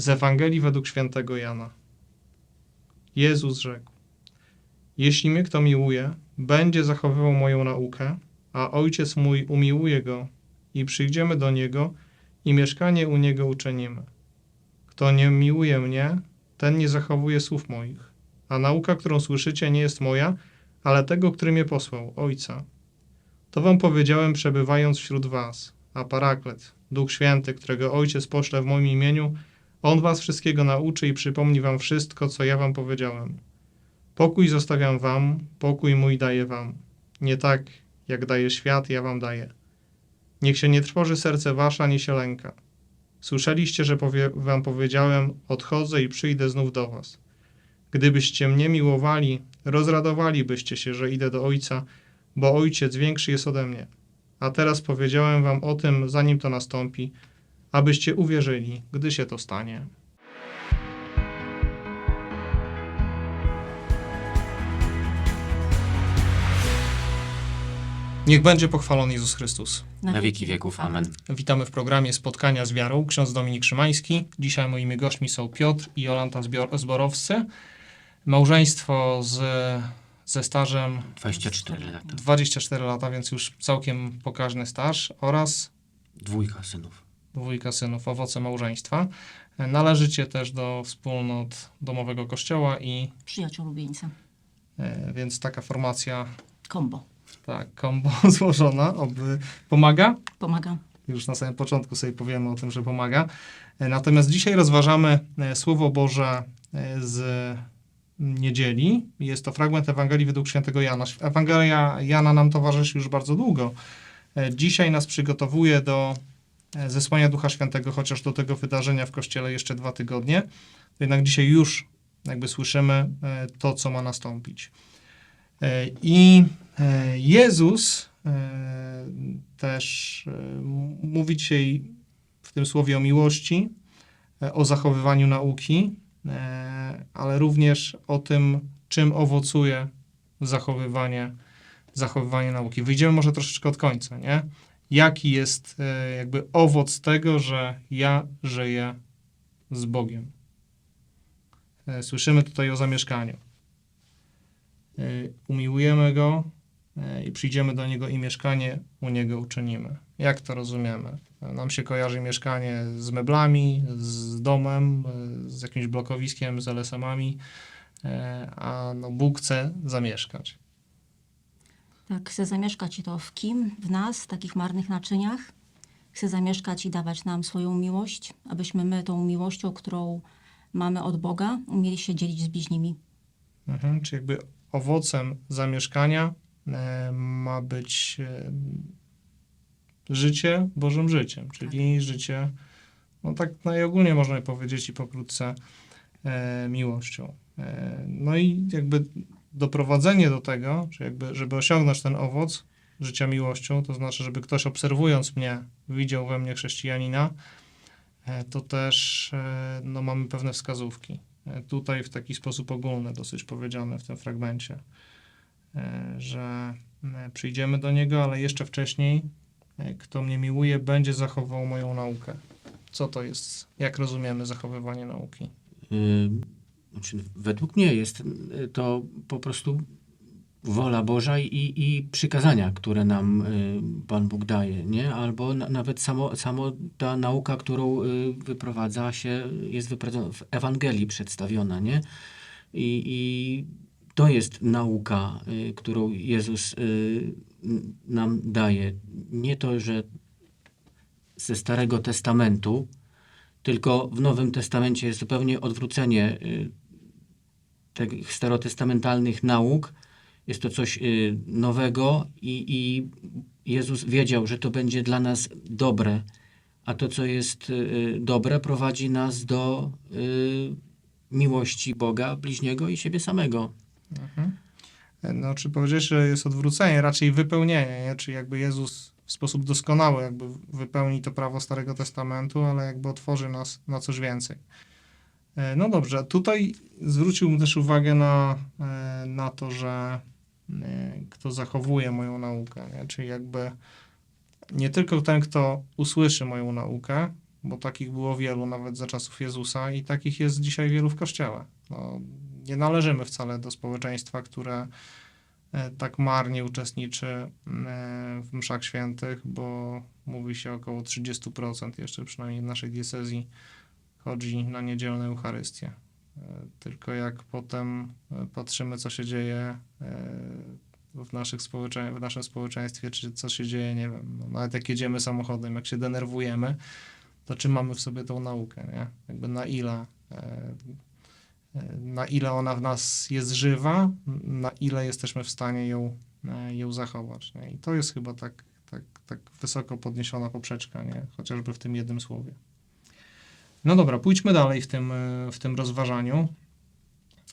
Z Ewangelii według świętego Jana. Jezus rzekł: Jeśli mnie kto miłuje, będzie zachowywał moją naukę, a ojciec mój umiłuje go, i przyjdziemy do niego i mieszkanie u niego uczynimy. Kto nie miłuje mnie, ten nie zachowuje słów moich. A nauka, którą słyszycie, nie jest moja, ale tego, który mnie posłał, Ojca. To wam powiedziałem, przebywając wśród was, a Paraklet, Duch Święty, którego Ojciec poszle w moim imieniu, On was wszystkiego nauczy i przypomni wam wszystko, co ja wam powiedziałem. Pokój zostawiam wam, pokój mój daję wam. Nie tak, jak daje świat, ja wam daję. Niech się nie trwoży serce wasze, ani się lęka. Słyszeliście, że powie, wam powiedziałem, odchodzę i przyjdę znów do was. Gdybyście mnie miłowali, rozradowalibyście się, że idę do Ojca, bo Ojciec większy jest ode mnie. A teraz powiedziałem wam o tym, zanim to nastąpi, abyście uwierzyli, gdy się to stanie. Niech będzie pochwalony Jezus Chrystus. Na wieki wieków. Amen. Witamy w programie Spotkania z Wiarą. Ksiądz Dominik Szymański. Dzisiaj moimi gośćmi są Piotr i Jolanta Zborowscy. Małżeństwo z, ze stażem 24 lata. 24 lata, więc już całkiem pokaźny staż oraz Dwójka synów. Dwójka synów, owoce małżeństwa. Należycie też do wspólnot domowego kościoła i Przyjaciół Lubieńca. e, więc taka formacja, Kombo. tak, kombo złożona, oby pomaga. Pomaga. Już na samym początku sobie powiemy o tym, że pomaga. E, Natomiast dzisiaj rozważamy e, Słowo Boże z niedzieli. Jest to fragment Ewangelii według świętego Jana. Ewangelia Jana nam towarzyszy już bardzo długo. Dzisiaj nas przygotowuje do zesłania Ducha Świętego, chociaż do tego wydarzenia w Kościele jeszcze dwa tygodnie. Jednak dzisiaj już jakby słyszymy e, to, co ma nastąpić. E, I e, Jezus e, też e, mówi dzisiaj w tym słowie o miłości, e, o zachowywaniu nauki, e, ale również o tym, czym owocuje zachowywanie, zachowywanie nauki. Wyjdziemy może troszeczkę od końca, nie? Jaki jest e, jakby owoc tego, że ja żyję z Bogiem. E, Słyszymy tutaj o zamieszkaniu. E, Umiłujemy Go, i przyjdziemy do niego i mieszkanie u niego uczynimy. Jak to rozumiemy? Nam się kojarzy mieszkanie z meblami, z domem, z jakimś blokowiskiem, z e, a no Bóg chce zamieszkać. Tak, chce zamieszkać i to w kim? W nas, w takich marnych naczyniach. Chce zamieszkać i dawać nam swoją miłość, abyśmy my tą miłością, którą mamy od Boga, umieli się dzielić z bliźnimi. Mhm, czy jakby owocem zamieszkania e, ma być e, życie Bożym życiem, czyli życie, no tak najogólniej można powiedzieć i pokrótce, e, miłością. E, no i jakby doprowadzenie do tego, czy jakby, żeby osiągnąć ten owoc życia miłością, to znaczy, żeby ktoś obserwując mnie widział we mnie chrześcijanina, e, to też e, no, mamy pewne wskazówki. E, Tutaj w taki sposób ogólny, dosyć powiedziane w tym fragmencie, że przyjdziemy do Niego, ale jeszcze wcześniej, kto mnie miłuje, będzie zachowywał moją naukę. Co to jest? Jak rozumiemy zachowywanie nauki? Znaczy, według mnie jest y, to po prostu wola Boża i, i przykazania, które nam y, Pan Bóg daje, nie? Albo na, nawet samo, samo ta nauka, którą y, wyprowadza się, jest wyprowadzona w Ewangelii przedstawiona, nie? I, i to jest nauka, y, którą Jezus nam daje. Nie to, że ze Starego Testamentu, tylko w Nowym Testamencie jest zupełnie odwrócenie tych starotestamentalnych nauk. Jest to coś y, nowego i, i Jezus wiedział, że to będzie dla nas dobre, a to, co jest y, dobre, prowadzi nas do y, miłości Boga, bliźniego i siebie samego. Mhm. No, czy powiedzieć, że jest odwrócenie, raczej wypełnienie, nie? Czy jakby Jezus w sposób doskonały jakby wypełni to prawo Starego Testamentu, ale jakby otworzy nas na coś więcej. E, No dobrze, tutaj zwróciłbym też uwagę na, e, na to, że e, kto zachowuje moją naukę, nie? czyli jakby nie tylko ten, kto usłyszy moją naukę, bo takich było wielu nawet za czasów Jezusa i takich jest dzisiaj wielu w Kościele. No, nie należymy wcale do społeczeństwa, które tak marnie uczestniczy w mszach świętych, bo mówi się około 30% jeszcze przynajmniej w naszej diecezji chodzi na niedzielne Eucharystię. E, Tylko jak potem e, patrzymy, co się dzieje e, w, naszych społecze- w naszym społeczeństwie, czy co się dzieje, nie wiem, no, nawet jak jedziemy samochodem, jak się denerwujemy, to czy mamy w sobie tą naukę, nie? Jakby na ile, na ile ona w nas jest żywa, na ile jesteśmy w stanie ją, ją zachować. Nie? I to jest chyba tak, tak, tak wysoko podniesiona poprzeczka, nie? chociażby w tym jednym słowie. No dobra, pójdźmy dalej w tym, e, w tym rozważaniu.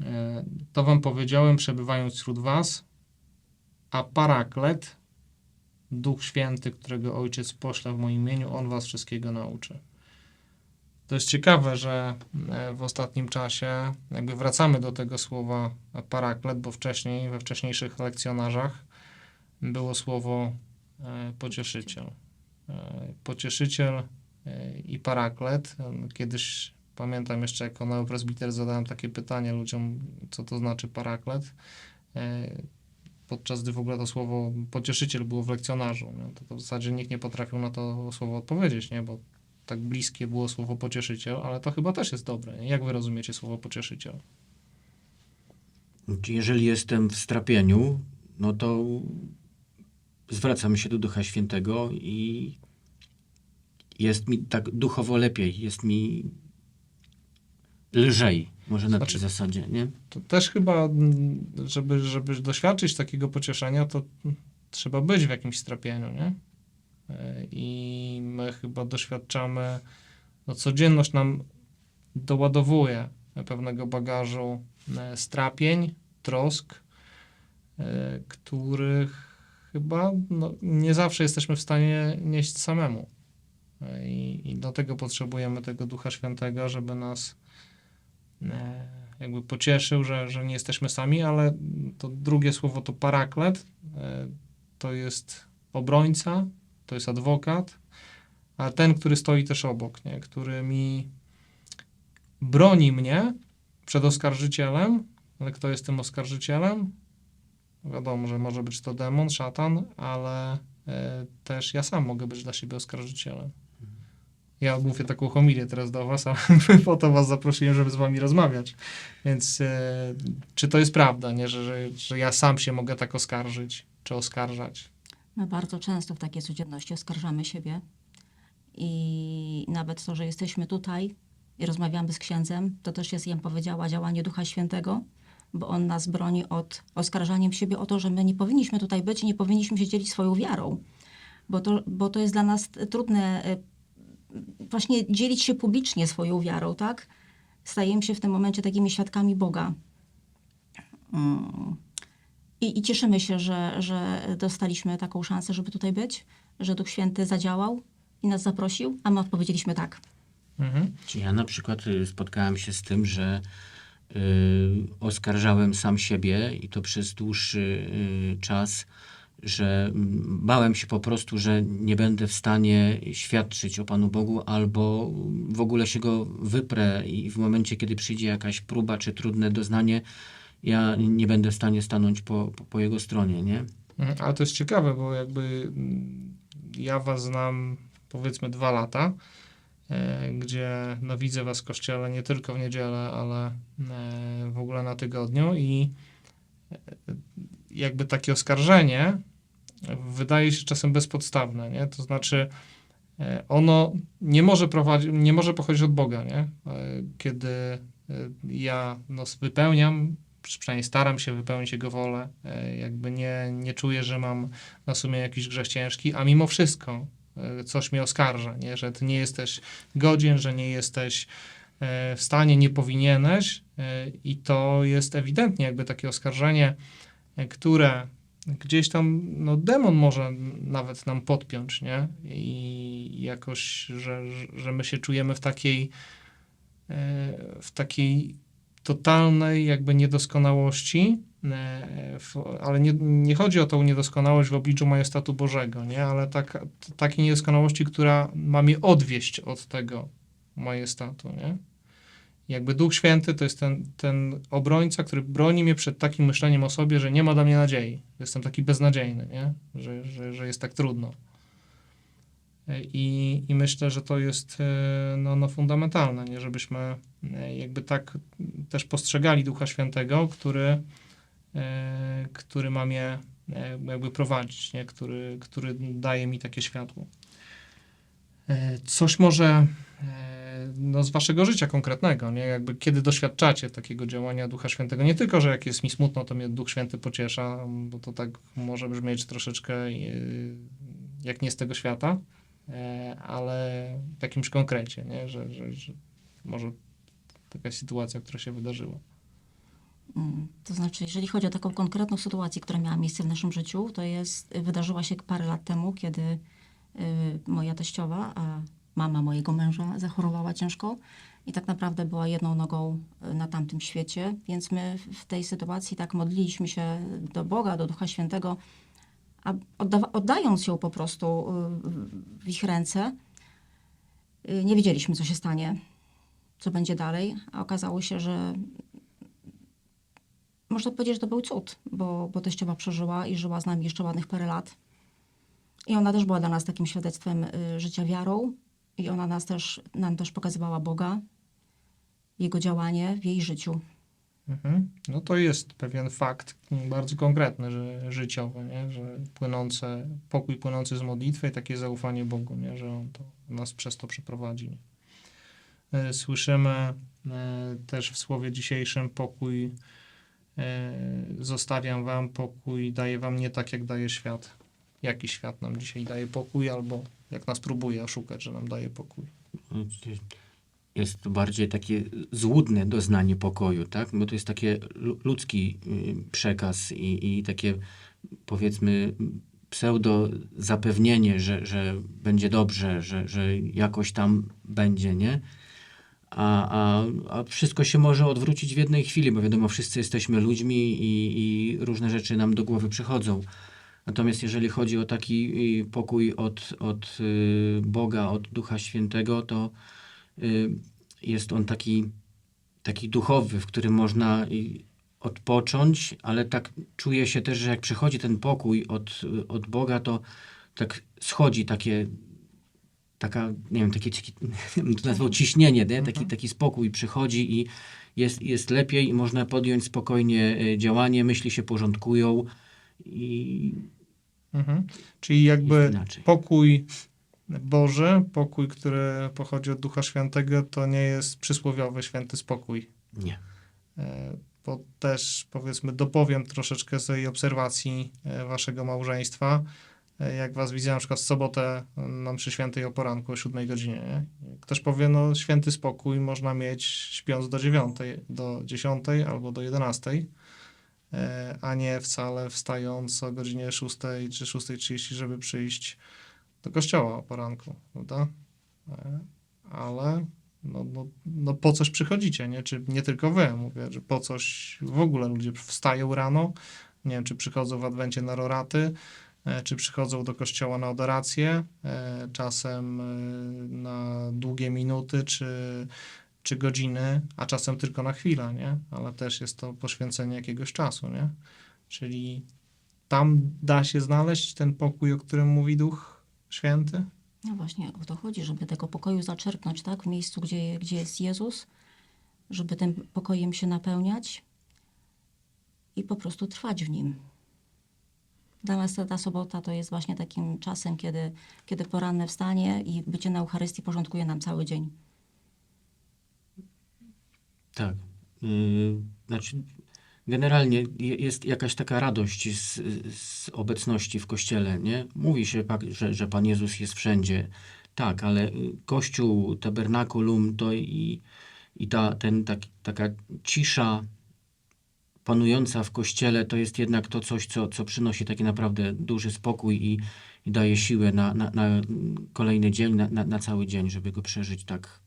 E, To wam powiedziałem, przebywając wśród was, a paraklet, Duch Święty, którego Ojciec pośle w moim imieniu, On was wszystkiego nauczy. To jest ciekawe, że e, w ostatnim czasie jakby wracamy do tego słowa paraklet, bo wcześniej, we wcześniejszych lekcjonarzach było słowo pocieszyciel. Pocieszyciel i paraklet. Kiedyś pamiętam jeszcze jako neopresbiter zadałem takie pytanie ludziom, co to znaczy paraklet. E, Podczas gdy w ogóle to słowo pocieszyciel było w lekcjonarzu. To, to w zasadzie nikt nie potrafił na to słowo odpowiedzieć, nie? bo tak bliskie było słowo pocieszyciel, ale to chyba też jest dobre. Nie? Jak wy rozumiecie słowo pocieszyciel? Jeżeli jestem w strapieniu, no to zwracam się do Ducha Świętego i jest mi tak duchowo lepiej, jest mi lżej, może na Znaczy- tej zasadzie, nie? To też chyba, mm, żeby, żeby doświadczyć takiego pocieszenia, to trzeba być w jakimś strapieniu, nie? E, I my chyba doświadczamy, no codzienność nam doładowuje pewnego bagażu e, strapień, trosk, e, których chyba no, nie zawsze jesteśmy w stanie nieść samemu. I, I dlatego potrzebujemy tego Ducha Świętego, żeby nas e, jakby pocieszył, że, że nie jesteśmy sami, ale to drugie słowo to paraklet, e, to jest obrońca, to jest adwokat, a ten, który stoi też obok, nie? który mi broni mnie przed oskarżycielem, ale kto jest tym oskarżycielem? Wiadomo, że może być to demon, szatan, ale e, też ja sam mogę być dla siebie oskarżycielem. Ja mówię taką homilię teraz do was, a po to was zaprosiłem, żeby z wami rozmawiać. Więc e, czy to jest prawda, nie? Że, że, że ja sam się mogę tak oskarżyć, czy oskarżać? My bardzo często w takiej codzienności oskarżamy siebie i nawet to, że jesteśmy tutaj i rozmawiamy z księdzem, to też jest, ja bym powiedziała, działanie Ducha Świętego, bo on nas broni od oskarżaniem siebie o to, że my nie powinniśmy tutaj być i nie powinniśmy się dzielić swoją wiarą, bo to, bo to jest dla nas trudne e, właśnie dzielić się publicznie swoją wiarą, tak? Stajemy się w tym momencie takimi świadkami Boga. Mm. I, I cieszymy się, że, że dostaliśmy taką szansę, żeby tutaj być, że Duch Święty zadziałał i nas zaprosił, a my odpowiedzieliśmy tak. Mhm. Czy ja na przykład y, spotkałem się z tym, że y, oskarżałem sam siebie i to przez dłuższy y, czas, że bałem się po prostu, że nie będę w stanie świadczyć o Panu Bogu albo w ogóle się go wyprę i w momencie, kiedy przyjdzie jakaś próba czy trudne doznanie, ja nie będę w stanie stanąć po, po, po jego stronie, nie? Mhm. Ale to jest ciekawe, bo jakby mm, ja was znam powiedzmy dwa lata, e, gdzie no, widzę was w kościele nie tylko w niedzielę, ale e, w ogóle na tygodniu i e, jakby takie oskarżenie wydaje się czasem bezpodstawne, nie? To znaczy e, ono nie może nie może pochodzić od Boga, nie? E, Kiedy e, ja no, wypełniam, przy- przynajmniej staram się wypełnić Jego wolę, jakby nie, nie czuję, że mam na sumie jakiś grzech ciężki, a mimo wszystko coś mnie oskarża, nie? że ty nie jesteś godzien, że nie jesteś w stanie, nie powinieneś i to jest ewidentnie jakby takie oskarżenie, które gdzieś tam, no demon może nawet nam podpiąć, nie? I jakoś, że, że my się czujemy w takiej e, w takiej totalnej jakby niedoskonałości, e, ale nie, nie chodzi o tą niedoskonałość w obliczu majestatu Bożego, nie? ale tak, takiej niedoskonałości, która ma mnie odwieść od tego majestatu. Nie? Jakby Duch Święty to jest ten, ten obrońca, który broni mnie przed takim myśleniem o sobie, że nie ma dla mnie nadziei. Jestem taki beznadziejny, nie? Że, że, że jest tak trudno. E, I, I myślę, że to jest e, no, no fundamentalne, nie? żebyśmy e, jakby tak też postrzegali Ducha Świętego, który, który ma mnie jakby prowadzić, nie? Który, który daje mi takie światło. Coś może no, z waszego życia konkretnego, nie? Jakby kiedy doświadczacie takiego działania Ducha Świętego, nie tylko, że jak jest mi smutno, to mnie Duch Święty pociesza, bo to tak może brzmieć troszeczkę e, jak nie z tego świata, e, ale w jakimś konkrecie, nie? Że, że, że może taka sytuacja, która się wydarzyła. Mm, To znaczy, jeżeli chodzi o taką konkretną sytuację, która miała miejsce w naszym życiu, to jest, wydarzyła się parę lat temu, kiedy y, moja teściowa, a mama mojego męża zachorowała ciężko i tak naprawdę była jedną nogą y, na tamtym świecie, więc my w tej sytuacji tak modliliśmy się do Boga, do Ducha Świętego, a oddając ją po prostu y, w ich ręce, y, nie wiedzieliśmy, co się stanie, co będzie dalej, a okazało się, że można powiedzieć, że to był cud, bo, bo teściowa przeżyła i żyła z nami jeszcze ładnych parę lat. I ona też była dla nas takim świadectwem życia wiarą i ona nas też, nam też pokazywała Boga, Jego działanie w jej życiu. Mhm. No to jest pewien fakt bardzo konkretny, że życiowy, nie? że płynące, pokój płynący z modlitwy i takie zaufanie Bogu, nie? że On to, nas przez to przeprowadzi. Nie? E, Słyszymy e, też w słowie dzisiejszym pokój e, zostawiam wam, pokój daję wam nie tak, jak daje świat. Jaki świat nam dzisiaj daje pokój, albo jak nas próbuje oszukać, że nam daje pokój. Jest to bardziej takie złudne doznanie pokoju, tak? Bo to jest takie lu- ludzki y, przekaz i, i takie powiedzmy pseudo zapewnienie, że, że będzie dobrze, że, że jakoś tam będzie, nie? A, a, a wszystko się może odwrócić w jednej chwili, bo wiadomo, wszyscy jesteśmy ludźmi i, i różne rzeczy nam do głowy przychodzą. Natomiast jeżeli chodzi o taki y, pokój od, od y, Boga, od Ducha Świętego, to y, jest on taki, taki duchowy, w którym można odpocząć, ale tak czuje się też, że jak przychodzi ten pokój od, od Boga, to tak schodzi takie, taka, nie wiem, takie, to nazwał ciśnienie, nie? Taki, taki spokój przychodzi i jest, jest lepiej i można podjąć spokojnie działanie, myśli się porządkują i Mhm. Czyli jakby pokój Boży, pokój, który pochodzi od Ducha Świętego, to nie jest przysłowiowy święty spokój. Nie. E, Bo też powiedzmy dopowiem troszeczkę z tej obserwacji e, waszego małżeństwa. E, Jak was widzę na przykład w sobotę na mszy świętej o poranku o 7 godzinie. Nie? Ktoś powie, no święty spokój można mieć śpiąc do 9, do 10 albo do 11, e, a nie wcale wstając o godzinie 6 czy 6.30, żeby przyjść do kościoła o poranku, prawda? E, Ale no, no, no po coś przychodzicie, nie? Czy nie tylko wy, mówię, że po coś w ogóle ludzie wstają rano, nie wiem, czy przychodzą w Adwencie na roraty, e, czy przychodzą do kościoła na adorację, e, czasem e, na długie minuty, czy, czy godziny, a czasem tylko na chwilę, nie? Ale też jest to poświęcenie jakiegoś czasu, nie? Czyli tam da się znaleźć ten pokój, o którym mówi Duch Święty? No właśnie o to chodzi, żeby tego pokoju zaczerpnąć, tak? W miejscu, gdzie, gdzie jest Jezus, żeby tym pokojem się napełniać i po prostu trwać w nim. Dla nas ta, ta sobota to jest właśnie takim czasem, kiedy, kiedy poranne wstanie i bycie na Eucharystii porządkuje nam cały dzień. Tak. Yy, znaczy, generalnie je- jest jakaś taka radość z, z obecności w kościele, nie? Mówi się, że, że Pan Jezus jest wszędzie. Tak, ale kościół, tabernakulum to i, i ta, ten, tak, taka cisza panująca w kościele to jest jednak to coś, co, co przynosi taki naprawdę duży spokój i, i daje siłę na, na, na kolejny dzień, na, na, na cały dzień, żeby go przeżyć tak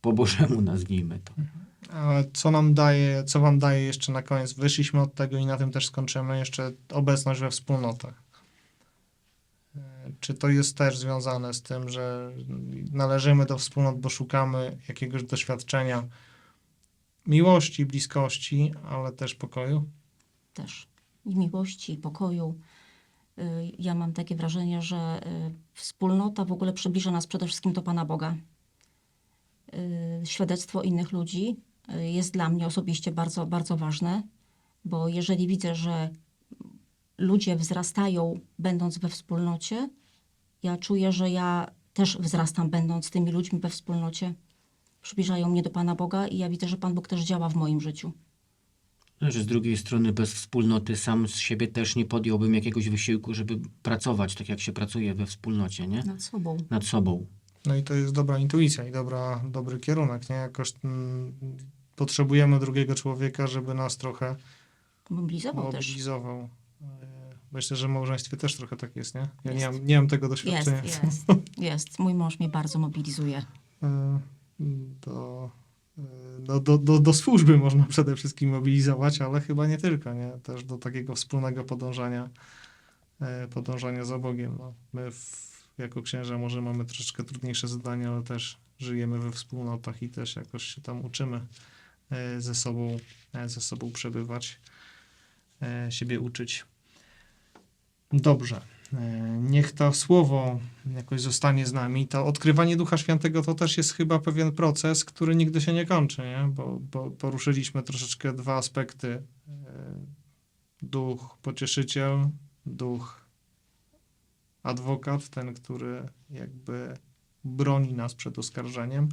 po Bożemu, nazwijmy to. A co nam daje, co wam daje jeszcze na koniec? Wyszliśmy od tego i na tym też skończymy. Jeszcze obecność we wspólnotach. Czy to jest też związane z tym, że należymy do wspólnot, bo szukamy jakiegoś doświadczenia miłości, bliskości, ale też pokoju? też i miłości, i pokoju. Y, Ja mam takie wrażenie, że y, wspólnota w ogóle przybliża nas przede wszystkim do Pana Boga. Y, Świadectwo innych ludzi y, jest dla mnie osobiście bardzo, bardzo ważne, bo jeżeli widzę, że ludzie wzrastają będąc we wspólnocie, ja czuję, że ja też wzrastam będąc tymi ludźmi we wspólnocie. Przybliżają mnie do Pana Boga i ja widzę, że Pan Bóg też działa w moim życiu. No, Że z drugiej strony bez wspólnoty sam z siebie też nie podjąłbym jakiegoś wysiłku, żeby pracować tak, jak się pracuje we wspólnocie, nie? Nad sobą. Nad sobą. No i to jest dobra intuicja i dobra, dobry kierunek, nie? Jakoś mm, potrzebujemy drugiego człowieka, żeby nas trochę Mobilizował mobilizował. E, Myślę, że w małżeństwie też trochę tak jest, nie? Ja nie Jest. mam, nie mam tego Jest, doświadczenia. jest, jest. Mój mąż mnie bardzo mobilizuje. E, Do, e, do, do, do, do służby można przede wszystkim mobilizować, ale chyba nie tylko, nie? Też do takiego wspólnego podążania, podążania za Bogiem. No, my w, jako księża może mamy troszeczkę trudniejsze zadania, ale też żyjemy we wspólnotach i też jakoś się tam uczymy e, ze sobą, e, ze sobą przebywać, e, siebie uczyć. Dobrze. Niech to słowo jakoś zostanie z nami. To odkrywanie Ducha Świętego to też jest chyba pewien proces, który nigdy się nie kończy, nie? Bo, bo poruszyliśmy troszeczkę dwa aspekty. Duch pocieszyciel, duch adwokat, ten, który jakby broni nas przed oskarżeniem,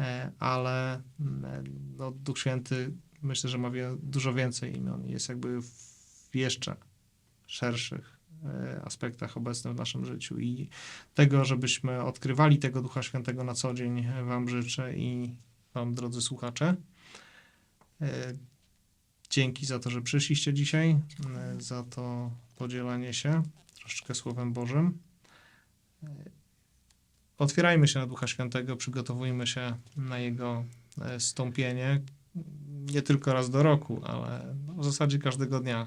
e, ale mm, no, Duch Święty myślę, że ma wie, dużo więcej imion. Jest jakby w jeszcze szerszych e, aspektach obecnych w naszym życiu i tego, żebyśmy odkrywali tego Ducha Świętego na co dzień Wam życzę i Wam, drodzy słuchacze. E, Dzięki za to, że przyszliście dzisiaj, e, za to podzielenie się troszeczkę Słowem Bożym. E, Otwierajmy się na Ducha Świętego, przygotowujmy się na Jego e, stąpienie, nie tylko raz do roku, ale no, w zasadzie każdego dnia.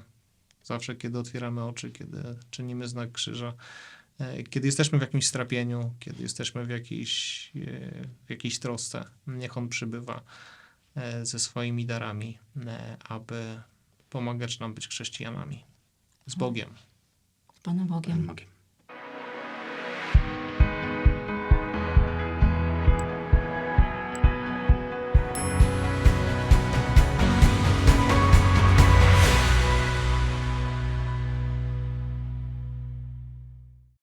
Zawsze, kiedy otwieramy oczy, kiedy czynimy znak krzyża, e, kiedy jesteśmy w jakimś strapieniu, kiedy jesteśmy w jakiejś, w jakiejś trosce, niech On przybywa ze swoimi darami, aby pomagać nam być chrześcijanami. Z Bogiem. Z Panem Bogiem. Bogiem.